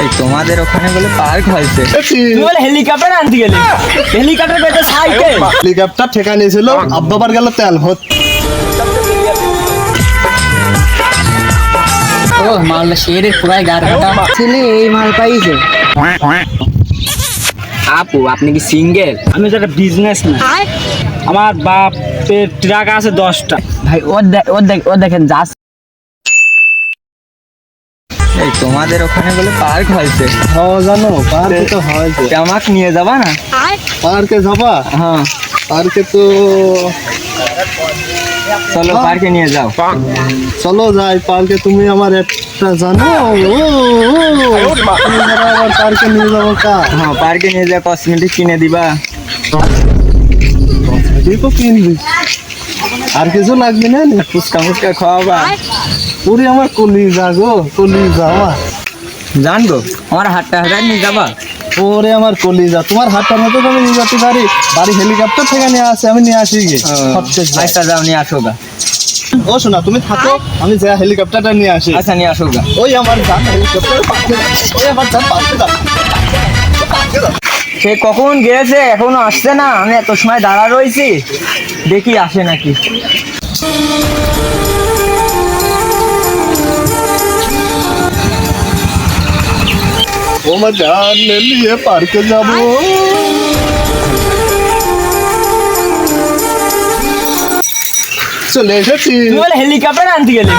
এই তোমাদের ওখানে বলে পার্ক হয়েছে। বলে হেলিকপ্টার আনতে গেলি। হেলিকপ্টার পেতে সাইকেল। হেলিকপ্টার ঠেকা নিয়েছিল। আব্বাবার গেল তেল ভর্তি ও মালটা শেরের পুরাই গার কাটা ছেলে এই মাল পাইছে। আপু আপনি কি সিঙ্গেল আমি তো একটা বিজনেস না আমার বাপের ট্রাক আছে দশটা। ভাই ওর দেখ- ওর দেখ- ওর দেখেন এই তোমাদের ওখানে বলে পার্ক হয়েছে। হ্যাঁ জানো পার্কে তো হয়েছে। আমাক নিয়ে যাবা না? পার্কে যাবা? হ্যাঁ। পার্কে তো চলো পার্কে নিয়ে যাও। চলো যাই পার্কে তুমি আমার একটা জানো। ও ও, আমার পার্কে নিয়ে যাব কা। হ্যাঁ পার্কে নিয়ে যা কসমেটিক কিনে দিবা। তো কিনবি। আর কিছু লাগবে না নি? ফুচকা ফুচকা খাওয়াবা। পুরি আমার কলিজা গো কলিজা আমার জানব আমার হাটটা হাজার নিয়ে যাবা। ওরে আমার কলিজা তোমার হাতটার মতো তুমি নিয়ে যেতে পারি। বাড়ি হেলিকপ্টার থেকে নিয়ে আসে আমি নিয়ে আসি গিয়ে। আচ্ছা যাও নিয়ে আসো গা। ও শোনা তুমি থাকো আমি যা হেলিকপ্টারটা নিয়ে আসি। আচ্ছা নিয়ে আসো গা। ওই আমার যান হেলিকপ্টার ওই আমার যান যান সে কখন গিয়েছে এখনও আসছে না? আমি এত সময় দাঁড়া রয়েছি দেখি আসে নাকি। ও আমার জান নিয়ে পার্কে যাব। চলে এসেছি। বলে হেলিকপ্টার আনতে গেলি?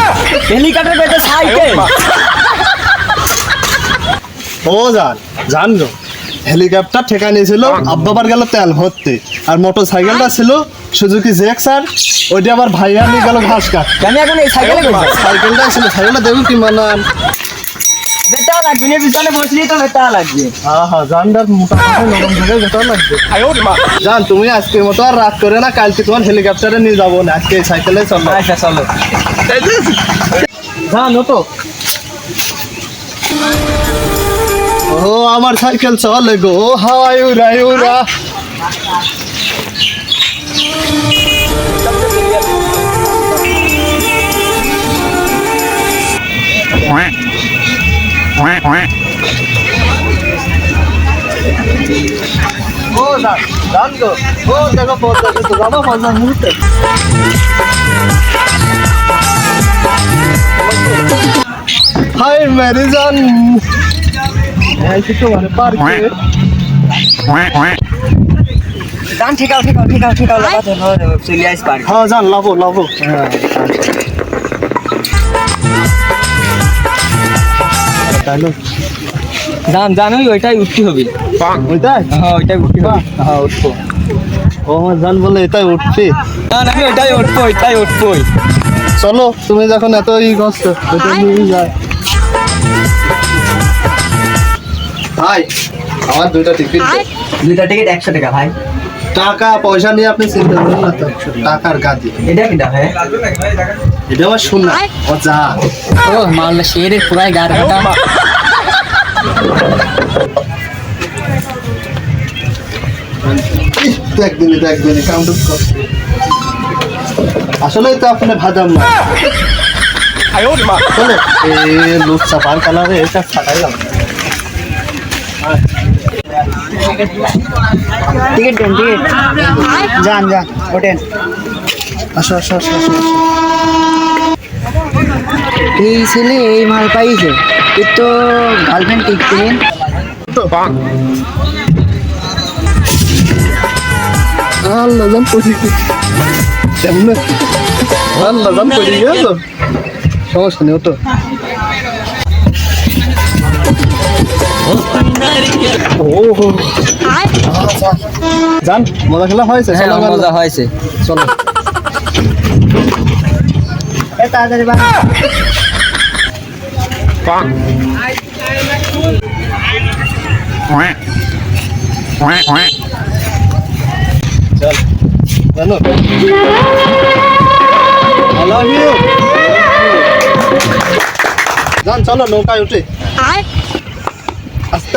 হেলিকপ্টার পেতে সাইকেল ও জান জান হেলিকপ্টার ঠেকা নিয়েছিল আব্বাবার গেল তেল ভরতে। আর মোটর সাইকেলটা ছিল সুজুকি জেক্সার ওইটা আবার ভাইয়া নিয়ে গেল ঘাস কাট আমি এখন এই সাইকেলে করব সাইকেলটা ছিল সাইকেলটা দেখুন কি মানান বেটা লাগবে না পিছনে বসলি তো বেটা লাগবে। হ্যাঁ হ্যাঁ নরম থাকে জান তুমি আজকের মতো আর রাত করে না কালকে তোমার হেলিকপ্টারে নিয়ে যাব না আজকে এই সাইকেলে চলো। আচ্ছা চলো। জান তো ও আমার সাইকেল চলে গো। হাওয়াই উড়াই উড়া। ও জান জান গো। ও দেখো পৌঁছে গেছে যাব পঞ্চাশ মুহূর্তে। হাই মেরি দান ঠিকাও ঠিকাও ঠিকাও ঠিকাও হ্যাঁ যান লাভো লাভো। হ্যাঁ দান দান ওইটাই উঠতে হবে। ওইটাই? হ্যাঁ ওইটাই উঠতে হবে। হ্যাঁ উঠবো। ও আমার জান বলে এটাই উঠছে। না না আমি ওইটাই উঠবো ওইটাই উঠবো। চলো তুমি যখন এত ই করছ নিয়ে যায়। ভাই আমার দুইটা টিকিট দুইটা টিকিট একশো টাকা ভাই। টাকা পয়সা নিয়ে আপনি চিন্তা করেন না তো টাকার গাদি। এটা কিটা ভাই? এটা আমার শোনা ও যা। ও মালটা শেরের পুরাই গার কাটা কাউন্ট আসলে তো আপনি ভাজাম না চলো। এ লুচ্চা পার কালারে এটা ছাটাইলাম টিকিট দেন টিকিট যান যান ওঠেন। আসো আসো আসো আসো। এই ছেলে এই মাল পাইছে। এর তো গার্লফ্রেন্ড টিকতেন আল্লাহ জান পড়ি কেমনে? আল্লাহ জান পড়ি গেল সমস্যা নেই ওটো জান মজা খেলা হয়েছে? হ্যাঁ চলো এবার মজা হয়েছে। চলো। তাড়াতাড়ি বা জানো? I love you. জান চলো নৌকায় উঠে। আস্তে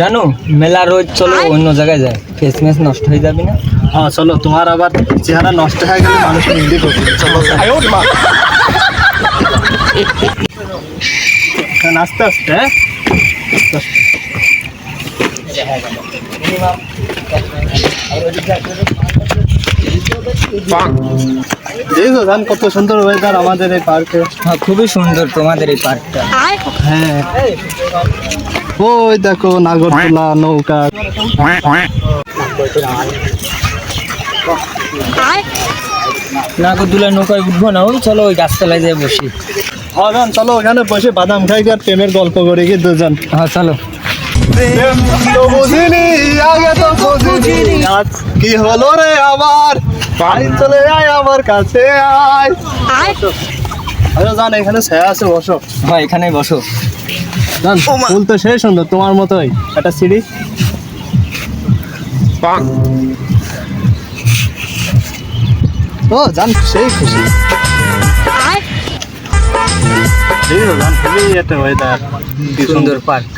জানো মেলা রোজ চলো অন্য জায়গায় যায়। ফেস মেস নষ্ট হয়ে যাবে না। হ্যাঁ চলো তোমার আবার চেহারা নষ্ট হয়ে গেলে মানুষ হিন্দি করবে। চলো হ্যাঁ, আস্তে আস্তে হ্যাঁ? দেখো জান কত সুন্দর ওয়েদার আমাদের এই পার্কে হ্যাঁ খুবই সুন্দর তোমাদের এই পার্কটা হ্যাঁ। ওই দেখো নাগরদোলা নৌকা। নাগরদোলা নৌকায় উঠবো না ওই চলো ওই গাছতলায় যেয়ে বসি। হ্যাঁ চলো ওখানে বসে বাদাম খাই আর প্রেমের গল্প করি কি দুজন হ্যাঁ চলো। কি হলো রে আবার? ভাই চলে আয় আমার কাছে আয়। আচ্ছা জান এখানে ছায়া আছে বসো। হ্যাঁ এখানে বসো। জান ফুল তো সেই সুন্দর তোমার মতোই। একটা সিঁড়ি। ও জান সেই খুশি। জান খুবই একটা ওয়েদার কি সুন্দর পার্ক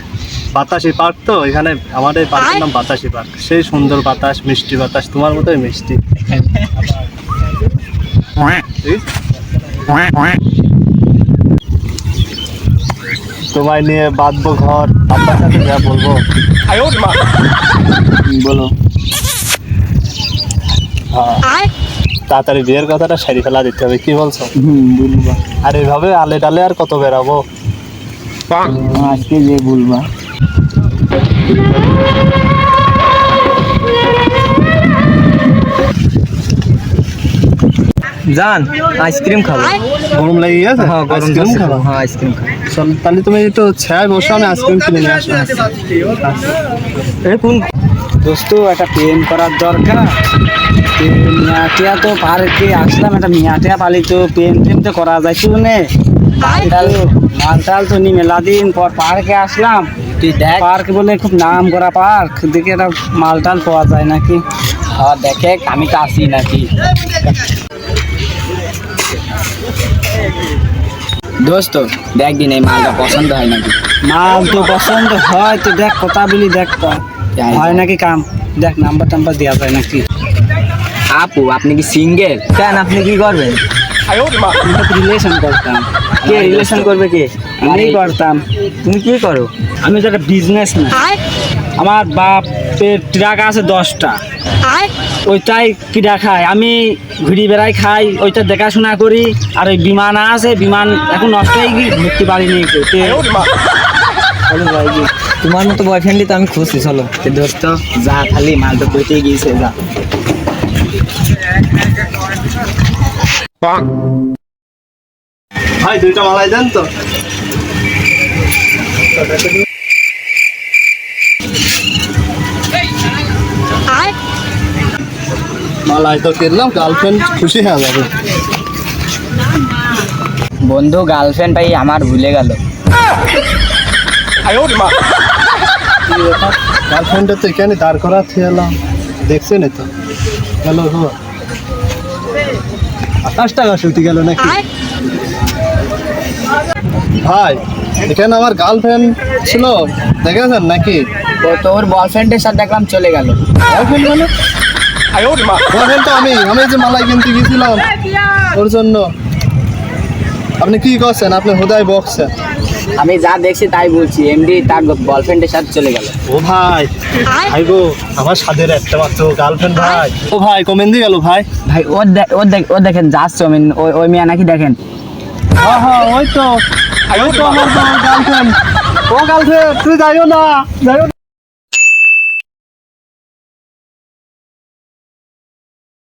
বাতাসি পার্ক তো এখানে আমাদের এই পার্কের নাম বাতাসি পার্ক। সেই সুন্দর বাতাস মিষ্টি বাতাস তোমার মতোই মিষ্টি? তোমায় নিয়ে বাঁধবো ঘর আব্বার সাথে যা বলব। বলো। হ্যাঁ। তাড়াতাড়ি বিয়ের কথাটা সারি ফেলা দিতে হবে কি বলছো? আর এইভাবে আলে ডালে আর কত বেরাবো? আজকে যে বলবা। জান আইসক্রিম খাব। গরম লেগে গেছে? হ্যাঁ গরম আইসক্রিম খাব? হ্যাঁ আইসক্রিম খাব। চল তাহলে তুমি একটু ছায় বসো আমি আইসক্রিম কিনে নিয়ে আসব এই কোন দোস্ত একটা প্রেম করার দরকার। তো মিয়াটিয়া তো পার্কে আসলাম একটা মিয়াটিয়া পালি তো প্রেম টেম তো করা যায় শুনে। মালটাল মালটাল তো নি মেলা দিন পর পার্কে আসলাম। তুই দেখ। পার্ক বলে খুব নাম করা পার্ক দেখে একটা মালটাল পাওয়া যায় নাকি? হ্যাঁ দেখে আমি তো আসি নাকি। দোস্ত দেখ দিন এই মালটা পছন্দ হয় নাকি? মাল তো পছন্দ হয় তো দেখ কথা বলি দেখ হয় নাকি কাম? দেখ নাম্বার টাম্বার দেওয়া যায় নাকি? আপু আপনি কি সিঙ্গেল কেন আপনি কি করবেন? রিলেশন করতাম। কে রিলেশন করবে কে? আমি করতাম। তুমি কি করো? আমি তো একটা বিজনেস না। আমার বাপের ট্রাক আছে দশটা। ওইটাই কিনা খায়। আমি ঘুরি বেড়াই খাই ওইটা দেখাশোনা করি আর ওই বিমান আছে বিমান এখন নষ্ট হয়ে গিয়ে ঘুরতে পারিনি। চলো তোমার মতো বয়ফ্রেন্ডই তো আমি খুশি চলো। তে দোস্ত যা খালি মাল তো বইতে গিয়েছে যা। ভাই দুইটা মালাই দেন তো। মালাই তো কিনলাম গার্লফ্রেন্ড খুশি হয়ে যাবে। বন্ধু গার্লফ্রেন্ড পাই আমার ভুলে গেল। গার্লফ্রেন্ডের তো এখানে দাঁড় করা থেলাম দেখছেন তো। গেল আঠাশ টাকা শুতে গেল নাকি? ভাই এখানে আমার গার্লফ্রেন্ড ছিল দেখেছেন নাকি? তো তোর বয়ফ্রেন্ডের সাথে দেখলাম চলে গেল। গার্লফ্রেন্ড মানে? গার্লফ্রেন্ড তো আমি আমি যে মালাই কিনতে গেছিলাম ওর জন্য। আপনি কি করছেন? আপনি হুদায় বকছেন। আমি যা দেখছি তাই বলছি এমডি তার বয়ফ্রেন্ডের সাথে চলে গেল। ও ভাই ভাই গো আমার সাদের একটা মাত্র গার্লফ্রেন্ড ভাই। ও ভাই কমেন দিয়ে গেল ভাই। ভাই দেখ ও দেখেন যাচ্ছে ওই ওই মিয়া নাকি দেখেন। হ্যাঁ হ্যাঁ ওই তো। ওই তো আমার গার্লফ্রেন্ড ও গার্লফ্রেন্ড তুই যাইও না যাইও না।